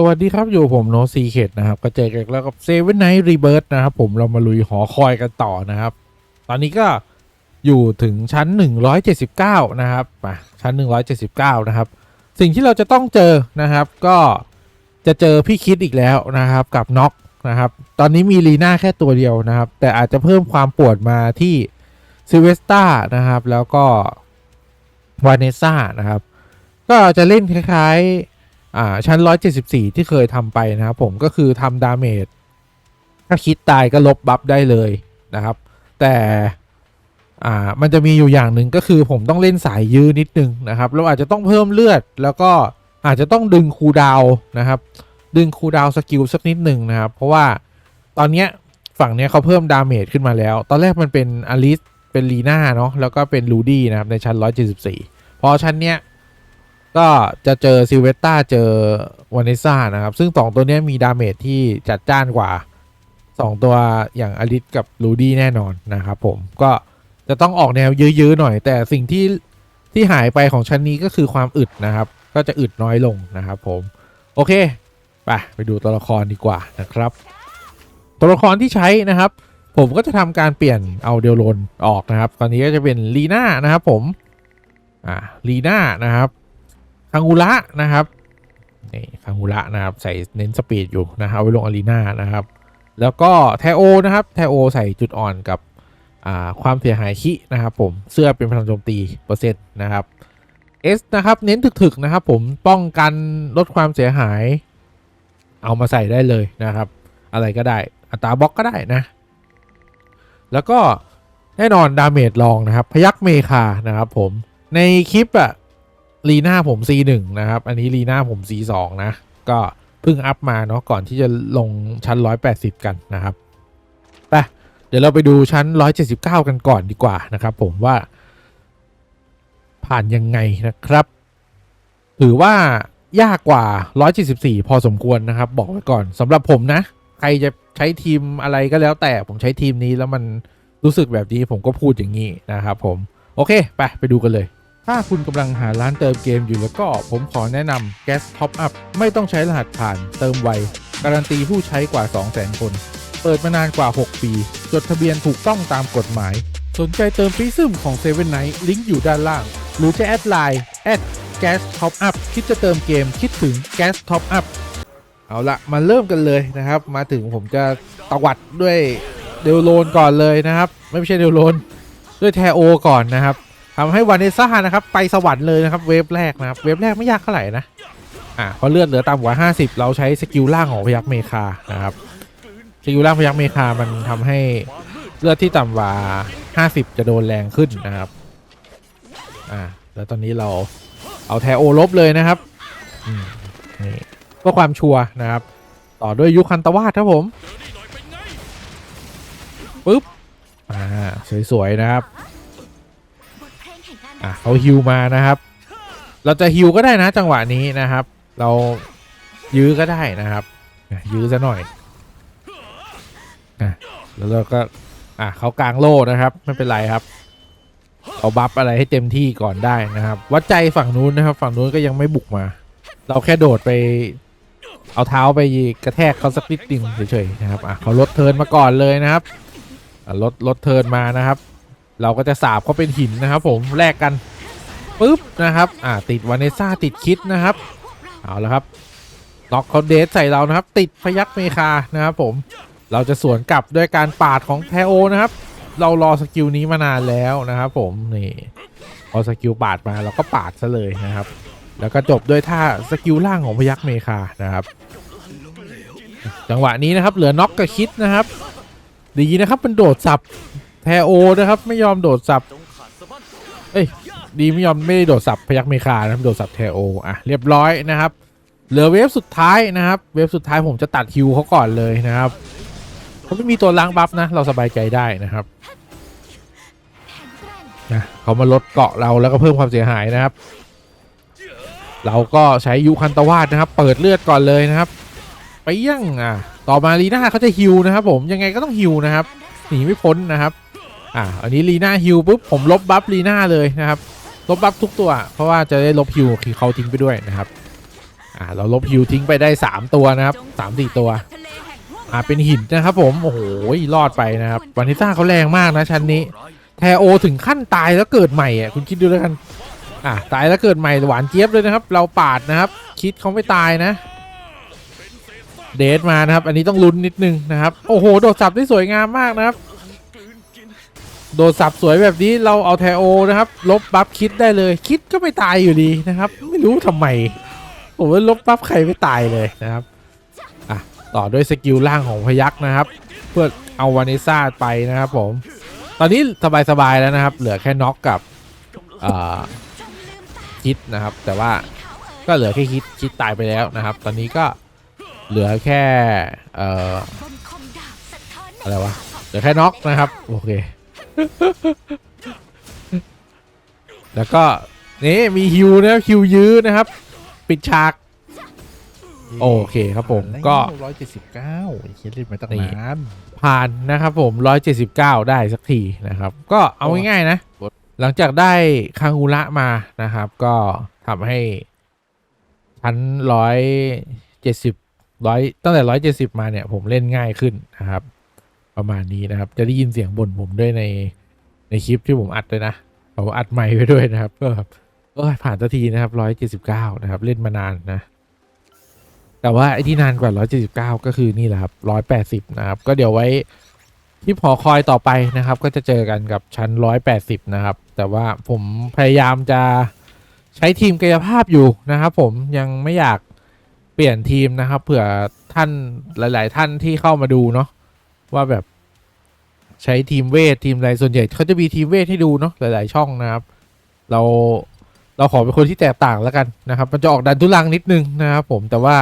สวัสดีครับ อยู่ผมโนซีเคดนะครับ ก็เจอกันแล้วกับเซเว่นไนท์รีเบิร์ตนะครับ ผมเรามาลุยหอคอยกันต่อนะครับ ตอนนี้ก็อยู่ถึงชั้น 179 นะครับมาชั้น 179 นะครับ สิ่งที่เราจะต้องเจอนะครับ ก็จะเจอพี่คิดอีกแล้วนะครับ กับน็อกนะครับ ตอนนี้มีลีน่าแค่ตัวเดียวนะครับ แต่อาจจะเพิ่มความปวดมาที่ซิเวสตานะครับ แล้วก็วาเนซ่านะครับ ก็จะเล่นคล้ายๆ อ่าชั้น 174 ที่เคยทำไปนะครับผมก็คือทำดาเมจถ้าคิดตายก็ลบบัฟได้เลยนะครับ แต่อ่ามันจะมีอยู่อย่างหนึ่งก็คือผมต้องเล่นสายยื้อนิดนึงนะครับเราอาจจะต้องเพิ่มเลือด แล้วก็อาจจะต้องดึงคูดาวนะครับ ดึงคูดาวสกิลสักนิดหนึ่งนะครับ เพราะว่าตอนเนี้ยฝั่งเนี้ยเขาเพิ่มดาเมจขึ้นมาแล้ว ตอนแรกมันเป็นอลิสเป็นลีน่าเนาะแล้วก็เป็นลูดี้นะครับในชั้น 174 พอชั้นเนี้ย ก็จะเจอซิลเวสตาเจอวานิซ่านะครับ ซึ่งสองตัวนี้มีดาเมจที่จัดจ้านกว่า 2 ตัวอย่างอลิสกับลูดี้แน่นอนนะครับผมก็จะต้องออกแนวยื้อๆหน่อย แต่สิ่งที่ที่หายไปของชั้นนี้ก็คือความอึดนะครับ ก็จะอึดน้อยลงนะครับผม โอเคไปไปดูตัวละครดีกว่านะครับ ตัวละครที่ใช้นะครับ ผมก็จะทำการเปลี่ยนเอาเดลโลนออกนะครับ ตอนนี้ก็จะเป็นลีน่านะครับผมอ่าลีน่านะครับ คังอุระนะครับนี่คังอุระนะครับใส่เน้นสปีดอยู่นะครับเอาไว้ลงอารีนานะครับ แล้วก็แทโอนะครับแทโอใส่จุดอ่อนกับความเสียหายคินะครับผมเสื้อเป็นพลังโจมตีเปอร์เซ็นต์นะครับ S นะครับเน้นถึกๆนะครับผมป้องกันลดความเสียหาย เอามาใส่ได้เลยนะครับ อะไรก็ได้อัตราบล็อกก็ได้นะ แล้วก็แน่นอนดาเมจลองนะครับ พยักเมคานะครับผมในคลิปอะ ลีน่าผม C1 นะครับ อันนี้ลีน่าผม C2 นะ ก็เพิ่งอัพมาเนาะก่อนที่จะลงชั้น 180 กันนะครับไปเดี๋ยวเราไปดูชั้น 179 กันก่อนดีกว่านะครับ ผมว่า ผ่านยังไงนะครับ ถือว่ายากกว่า 174 พอสมควรนะครับ บอกไว้ก่อนสำหรับผมนะ ใครจะใช้ทีมอะไรก็แล้วแต่ผมใช้ทีมนี้แล้วมันรู้สึกแบบนี้ผมก็พูดอย่างนี้นะครับ ผม โอเค ไป ไปดูกันเลย ถ้าคุณกำลังหาร้านเติมเกมอยู่แล้วก็ผมขอแนะนำ Gas Top Up ไม่ต้องใช้รหัสผ่านเติมไว การันตีผู้ใช้กว่า 200,000 คน เปิดมานานกว่า 6 ปี จดทะเบียนถูกต้องตามกฎหมาย สนใจเติมฟรีซึมของ 7 Night ลิงก์อยู่ด้านล่าง หรือจะแอดไลน์แอด @gas top up คิดจะเติมเกมคิดถึง Gas Top Up เอาละมาเริ่มกันเลยนะครับ มาถึงผมจะตวัดด้วยเดลโลนก่อนเลยนะครับ ไม่ใช่เดลโลนด้วยแทโอก่อนนะครับ ทำให้วานิซ่านะครับ ไปสวรรค์เลยนะครับ เวฟแรกนะครับ เวฟแรกไม่ยากเท่าไหร่นะ อะพอเลือดเหลือต่ำกว่า50 เราใช้สกิลล่างของพยักเมคานะครับ สกิลล่างพยักเมคามันทำให้เลือดที่ต่ำกว่า50 จะโดนแรงขึ้นนะครับ อ่า แล้วตอนนี้เราเอาแทโอลบเลยนะครับนี่เพื่อความชัวร์นะครับ ต่อด้วยยุคันตวาดครับผมปึ๊บ อ่า สวย ๆ นะครับ อะเขาฮิวมานะครับ เราจะฮิวก็ได้นะจังหวะนี้นะครับ เรายื้อก็ได้นะครับยื้อซะหน่อยอะแล้วเราก็อะเขากลางโล่นะครับ ไม่เป็นไรครับเอาบัฟอะไรให้เต็มที่ก่อนได้นะครับ วัดใจฝั่งนู้นนะครับ ฝั่งนู้นก็ยังไม่บุกมา เราแค่โดดไป เอาเท้าไปกระแทกเขาสักนิดนึงเฉยๆนะครับอะเขาลดเทินมาก่อนเลยนะครับลดลดเทินมานะครับ เราก็จะสาบเขาเป็นหินนะครับ ผมแลกกันปุ๊บนะครับอ่าติดวาเนซ่าติดคิดนะครับเอาแล้วครับน็อกเขาเดสใส่เรานะครับ ติดพยักเมคานะครับ ผมเราจะสวนกลับด้วยการปาดของแทโอนะครับ เรารอสกิลนี้มานานแล้วนะครับ ผมนี่พอสกิลปาดมาเราก็ปาดซะเลยนะครับ แล้วก็จบด้วยท่าสกิลล่างของพยักเมคานะครับ จังหวะนี้นะครับ เหลือน็อกกับคิดนะครับ ดีนะครับมันโดดสับ แทโอนะครับไม่ยอมโดดสับเอ้ยดีไม่ยอมไม่ได้โดดสับพยักเมคานะครับโดดสับแทโออะเรียบร้อยนะครับ เหลือเวฟสุดท้ายนะครับ เวฟสุดท้ายผมจะตัดฮิวเขาก่อนเลยนะครับเขาไม่มีตัวล้างบัฟนะ เราสบายใจได้นะครับนะเขามาลดเกาะเราแล้วก็เพิ่มความเสียหายนะครับ เราก็ใช้ยูคันตวาดนะครับ เปิดเลือดก่อนเลยนะครับ ไปยั่งอะต่อมาลีน่าเขาจะฮิวนะครับ ผมยังไงก็ต้องฮิวนะครับหนีไม่พ้นนะครับ อ่าอันนี้ลีน่าฮิวปุ๊บผมลบบัฟลีน่าเลยนะครับลบบัฟทุกตัว เพราะว่าจะได้ลบฮิวคือเขาทิ้งไปด้วยนะครับอ่าเราลบฮิวทิ้งไปได้ 3 ตัวนะครับสามสี่ตัวอ่าเป็นหินนะครับผมโอ้โหรอดไปนะครับวานิต้าเขาแรงมากนะชั้นนี้ แทโอถึงขั้นตายแล้วเกิดใหม่อะคุณคิดดูแล้วกันอะตายแล้วเกิดใหม่หวานเจี๊ยบเลยนะครับ เราปาดนะครับ คิดเขาไม่ตายนะ เดทมานะครับ อันนี้ต้องลุ้นนิดนึงนะครับ โอ้โห โดดสับได้สวยงามมากนะครับ โดดสับสวยแบบนี้เราเอาแทโอนะครับ ลบบัฟคิดได้เลย คิดก็ไม่ตายอยู่ดีนะครับ ไม่รู้ทำไมผมว่าลบบัฟใครไม่ตายเลยนะครับอะต่อด้วยสกิลล่างของพยักนะครับ เพื่อเอาวานิซ่าไปนะครับผม ตอนนี้สบายๆแล้วนะครับ เหลือแค่น็อกกับอ่อคิดนะครับ แต่ว่าก็เหลือแค่คิดคิดตายไปแล้วนะครับ ตอนนี้ก็เหลือแค่อ่ออะไรวะเหลือแค่น็อกนะครับ โอเค แล้วก็นี่มีฮิวนะครับฮิวยื้อนะครับ ปิดฉาก โอเคครับผมก็ร้อยเจ็ดสิบเก้าเขียนรีบมาตั้งนี่นานผ่านนะครับผม179ได้สักทีนะครับ ก็เอาง่ายๆนะ หลังจากได้คางอุระมานะครับ ก็ทำให้ชั้น170ร้อยตั้งแต่170มาเนี่ย ผมเล่นง่ายขึ้นนะครับ ประมาณนี้นะครับ จะได้ยินเสียงบ่นผมด้วยในในคลิปที่ผมอัดด้วยนะผมอัดใหม่ไปด้วยนะครับก็แบบผ่านสักทีนะครับ179นะครับ เล่นมานานนะ แต่ว่าไอ้ที่นานกว่า179ก็คือนี่แหละครับ180นะครับ ก็เดี๋ยวไว้ที่หอคอยต่อไปนะครับ ก็จะเจอกันกับชั้น180นะครับ แต่ว่าผมพยายามจะใช้ทีมกายภาพอยู่นะครับ ผมยังไม่อยากเปลี่ยนทีมนะครับ เผื่อท่านหลาย ๆ ท่านที่เข้ามาดูเนาะ ว่าแบบใช้ทีมเวททีมอะไรส่วนใหญ่เขาจะมีทีมเวทให้ดูเนาะหลาย ๆ ช่องนะครับ เราเราขอเป็นคนที่แตกต่างแล้วกันนะครับ มันจะออกดันทุลังนิดนึงนะครับผมแต่ว่า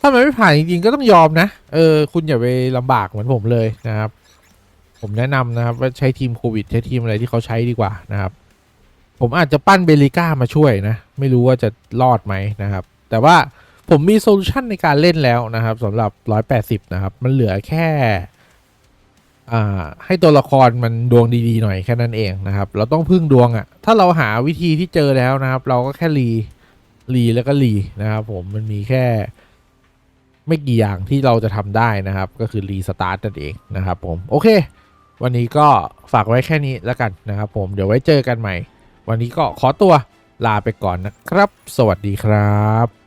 ถ้ามันไม่ผ่านจริง ๆ ก็ต้องยอมนะเออคุณอย่าไปลำบากเหมือนผมเลยนะครับ ผมแนะนำนะครับว่าใช้ทีมโควิดใช้ทีมอะไรที่เขาใช้ดีกว่านะครับ ผมอาจจะปั้นเบลิก้ามาช่วยนะ ไม่รู้ว่าจะรอดไหมนะครับ แต่ว่าผมมีโซลูชันในการเล่นแล้วนะครับสำหรับ 180 นะครับ มันเหลือแค่ ให้ตัวละครมันดวงดีๆหน่อยแค่นั้นเองนะครับ เราต้องพึ่งดวงอะ่ะ ถ้าเราหาวิธีที่เจอแล้วนะครับ เราก็แค่รีรีแล้วก็รีนะครับ ผมมันมีแค่ ไม่กี่อย่างที่เราจะทำได้นะครับ ก็คือรีสตาร์ตนั่นเองนะครับ ผมโอเค วันนี้ก็ฝากไว้แค่นี้แล้วกันนะครับ ผมเดี๋ยวไว้เจอกันใหม่ วันนี้ก็ขอตัวลาไปก่อนนะครับ สวัสดีครับ